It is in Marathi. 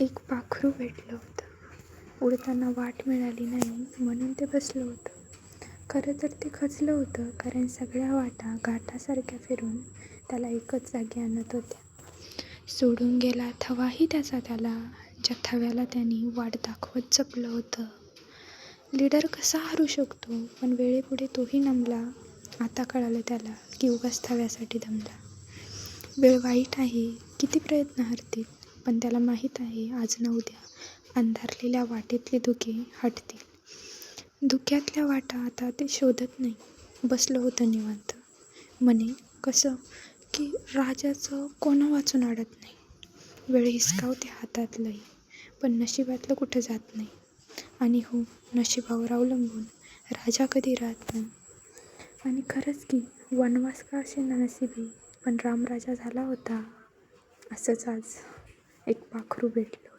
एक पाखरू भेटलं होतं. उडताना वाट मिळाली नाही म्हणून ते बसलं होतं. खरं तर ते खचलं होतं कारण सगळ्या वाटा घाटासारख्या फिरून त्याला एकच जागी आणत होत्या. सोडून गेला थवाही त्याचा त्याला ज्या थव्याला त्यांनी वाट दाखवत जपलं होतं. लीडर कसा हरू शकतो? पण वेळेपुढे तोही नमला. आता कळालं त्याला की उगाच थव्यासाठी दमला. वेळ वाईट आहे किती प्रयत्न हरतील? पण त्याला माहीत आहे आज ना उद्या अंधारलेल्या वाटेतली धुके हटतील. धुक्यातल्या वाटा आता ते शोधत नाही. बसलं होतं निवांत. म्हणे कसं? की राजाचं कोणा वाचून अडत नाही? वेळ हिसकावते हातातलंही पण नशिबातलं कुठं जात नाही. आणि हो नशिबावर अवलंबून राजा कधी राहत नाही. आणि खरंच की वनवास का असे ना नशिबी पण रामराजा झाला होता असंच आज. एक पाखरू भेटलं.